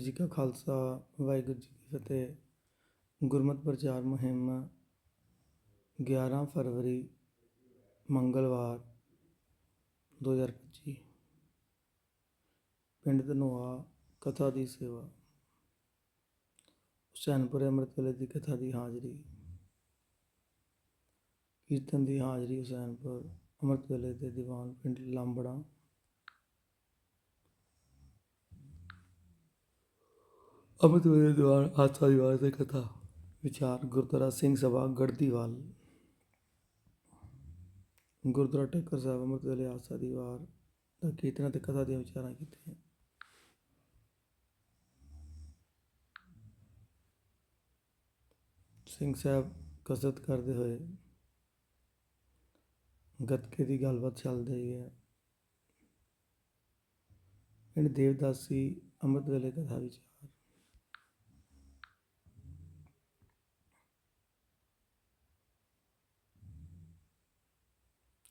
ਜੀ ਕਾ ਖਾਲਸਾ, ਵਾਹਿਗੁਰੂ ਜੀ ਕੀ ਫਤਿਹ। ਗੁਰਮਤਿ ਪ੍ਰਚਾਰ ਮੁਹਿੰਮ 11 ਫਰਵਰੀ, ਮੰਗਲਵਾਰ 2025 ਪਿੰਡ ਧਨੋਆ, ਕਥਾ ਦੀ ਸੇਵਾ। ਹੁਸੈਨਪੁਰ ਅੰਮ੍ਰਿਤ ਵੇਲੇ ਦੀ ਕਥਾ ਦੀ ਹਾਜ਼ਰੀ। ਕੀਰਤਨ ਦੀ ਹਾਜ਼ਰੀ ਹੁਸੈਨਪੁਰ ਅੰਮ੍ਰਿਤ ਵੇਲੇ ਦੇ ਦੀਵਾਨ ਪਿੰਡ ਲਾਂਬੜਾ। ਅੰਮ੍ਰਿਤ ਵੇਲੇ ਦੇ ਦੀਵਾਨ ਆਸਾ ਦੀ ਵਾਰ ਤੇ ਕਥਾ, ਵਿਚਾਰ ਗੁਰਦੁਆਰਾ ਸਿੰਘ ਸਭਾ ਗੜਦੀਵਾਲ ਗੁਰਦੁਆਰਾ ਟੱਕਰ ਸਾਹਿਬ ਅੰਮ੍ਰਿਤ ਵੇਲੇ ਆਸਾ ਦੀ ਵਾਰ ਦਾ ਕੀਰਤਨ ਅਤੇ ਕਥਾ ਦੀਆਂ ਵਿਚਾਰਾਂ ਕੀਤੀਆਂ। ਸਿੰਘ ਸਾਹਿਬ ਕਸਰਤ ਕਰਦੇ ਹੋਏ ਗੱਤਕੇ ਦੀ ਗੱਲਬਾਤ ਚੱਲ ਰਹੀ ਹੈ। ਪਿੰਡ ਦੇਵਦਾਸੀ ਅੰਮ੍ਰਿਤ ਵੇਲੇ ਕਥਾ ਵਿਚਾਰ।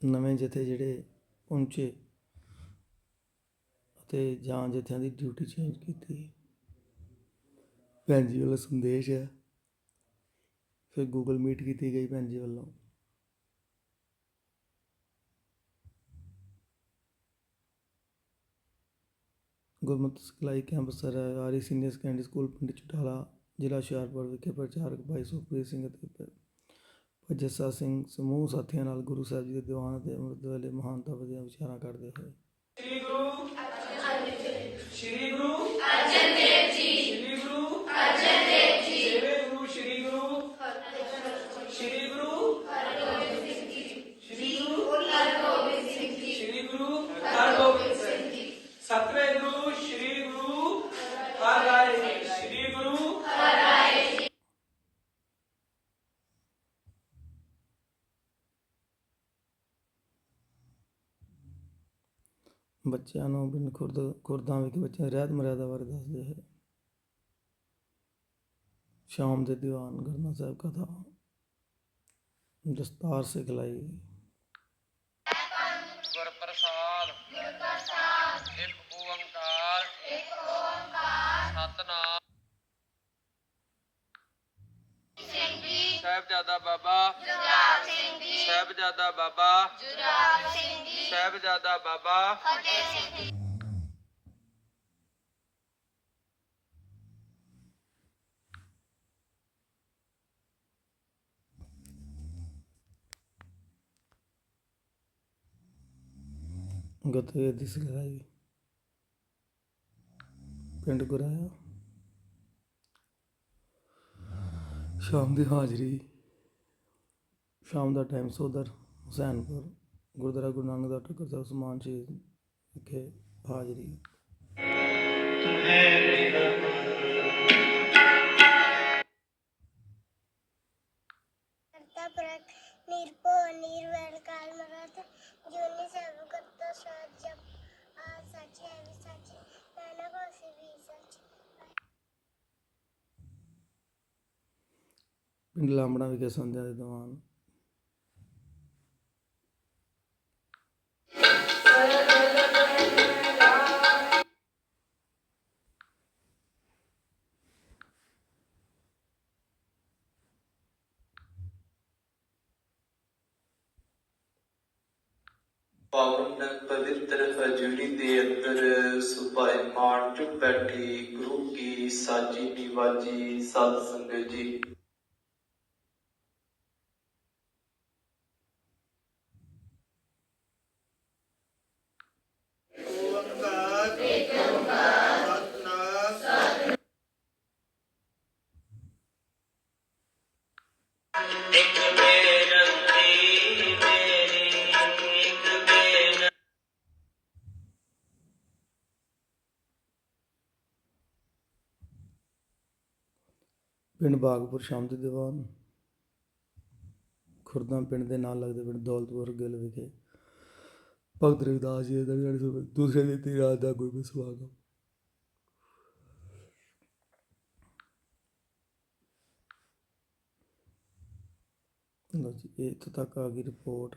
ਨਵੇਂ ਜਥੇ ਜਿਹੜੇ ਪਹੁੰਚੇ ਅਤੇ ਜਾਂ ਜਥਿਆਂ ਦੀ ਡਿਊਟੀ ਚੇਂਜ ਕੀਤੀ। ਭੈਣ ਜੀ ਵੱਲੋਂ ਸੰਦੇਸ਼ ਹੈ। ਫਿਰ ਗੂਗਲ ਮੀਟ ਕੀਤੀ ਗਈ ਭੈਣ ਜੀ ਵੱਲੋਂ। ਗੁਰਮਤਿ ਸਿਖਲਾਈ ਕੈਂਪ ਸਰ ਆਰੀ ਸੀਨੀਅਰ ਸੈਕੰਡਰੀ ਸਕੂਲ ਪਿੰਡ ਚਟਾਲਾ, ਜ਼ਿਲ੍ਹਾ ਹੁਸ਼ਿਆਰਪੁਰ ਵਿਖੇ ਪ੍ਰਚਾਰਕ ਭਾਈ ਸੁਖਪ੍ਰੀਤ ਸਿੰਘ ਅਤੇ ਜੱਸਾ ਸਿੰਘ ਸਮੂਹ ਸਾਥੀਆਂ ਨਾਲ ਗੁਰੂ ਸਾਹਿਬ ਜੀ ਦੇ ਦੀਵਾਨ ਅਤੇ ਅੰਮ੍ਰਿਤ ਵੇਲੇ ਮਹਾਨਤਾ ਵਧੀਆਂ ਵਿਚਾਰਾਂ ਕਰਦੇ ਹੋਏ। ਸ੍ਰੀ ਗੁਰੂ ਸ੍ਰੀ ਗੁਰੂ ਅਰਜਨ ਦੇਵ ਜੀ। ਸ੍ਰੀ ਗੁਰੂ ਅਰਜਨ ਦੇਵ ਜੀ ਸੇਵੇ ਗੁਰੂ ਸ੍ਰੀ ਗੁਰੂ ਸ੍ਰੀ ਗੁਰੂ ਹਰਗੋਬਿੰਦ ਸਿੰਘ ਜੀ ਸ੍ਰੀ ਗੁਰੂ ਹਰਗੋਬਿੰਦ ਸਿੰਘ ਜੀ ਸ੍ਰੀ ਗੁਰੂ ਹਰਗੋਬਿੰਦ ਸਿੰਘ ਜੀ ਸਤਵੇਂ ਗੁਰੂ ਸ੍ਰੀ ਗੁਰੂ ਹਰਿ ਰਾਏ ਸ੍ਰੀ ਗੁਰੂ ਬੱਚਿਆਂ ਨੂੰ ਪਿੰਡ ਖੁਰਦ, ਖੁਰਦਾਂ ਵਿਖੇ ਬੱਚਿਆਂ ਦੀ ਰਹਿਤ ਮਰਿਆਦਾ ਬਾਰੇ ਦੱਸਦੇ ਹੈ ਸ਼ਾਮ ਦੇ ਦੀਵਾਨ ਗਰਨਾ ਸਾਹਿਬ ਕਥਾ, ਦਸਤਾਰ ਸਿਖਲਾਈ। ਸਾਹਿਬਜ਼ਾਦਾ ਬਾਬਾ ਜੁਰਾਵ ਸਿੰਘ ਜੀ ਸਾਹਿਬਜ਼ਾਦਾ ਬਾਬਾ ਫਤਿਹ ਸਿੰਘ ਜੀ ਗਤਵੇ ਦੀ ਸਿਖਲਾਈ। ਪਿੰਡ ਗੁਰਾਇਆ। ਸ਼ਾਮ ਦੀ ਹਾਜ਼ਰੀ। ਸ਼ਾਮ ਦਾ ਟਾਈਮ ਸੋਦਰ ਹੁਸੈਨਪੁਰ ਗੁਰਦੁਆਰਾ ਗੁਰੂ ਨਾਨਕ ਦਾ ਟੱਕਰ ਸਾਹਿਬ ਸਮਾਨ ਸ਼ਹੀਦ ਵਿਖੇ ਹਾਜ਼ਰੀ। ਨਿਰਭਉ ਨਿਰਵੈਰ ਕਾਲ ਮਰਤ ਜੋਨੀ ਸਭ ਕਰਤਾ ਸਾਧ ਜਪ। ਆ ਸੱਚ ਹੈ ਵੀ ਸੱਚ ਨਾਨਕ ਹੋਸੀ ਵੀ ਸੱਚ। ਪਿੰਡ ਲਾਂਬੜਾ ਵਿਖੇ ਸੰਧਿਆ ਦੇ ਦੀਵਾਨ। ਪਾਵਨ ਪਵਿੱਤਰ ਹਜੂਰੀ ਦੇ ਅੰਦਰ ਸੁਭਾਏ ਮਾਨ ਚ ਬੈਠੀ, ਗੁਰੂ ਕੀ ਸਾਜੀ ਨਿਵਾਜੀ ਸਤ ਸੰਗਤ ਜੀ। ਇੱਕ ਬੇਨਤੀ ਪਿੰਡ ਬਾਗਪੁਰ ਸ਼ਾਮ ਦੇ ਦੀਵਾਨ। ਖੁਰਦਾਂ ਪਿੰਡ ਦੇ ਨਾਲ ਲੱਗਦੇ ਪਿੰਡ ਦੌਲਤਪੁਰ ਗਿੱਲ ਵਿਖੇ। ਭਗਤ ਰਵਿਦਾਸ ਜੀ ਦਾ ਦਰਗਾਹ ਦੂਸਰੇ ਦਿਨ ਦੀ ਰਾਤ ਦਾ ਕੋਈ ਸਮਾਗਮ ਲਓ ਜੀ ਇਹ ਇੱਥੋਂ ਤੱਕ ਆ ਗਈ ਰਿਪੋਰਟ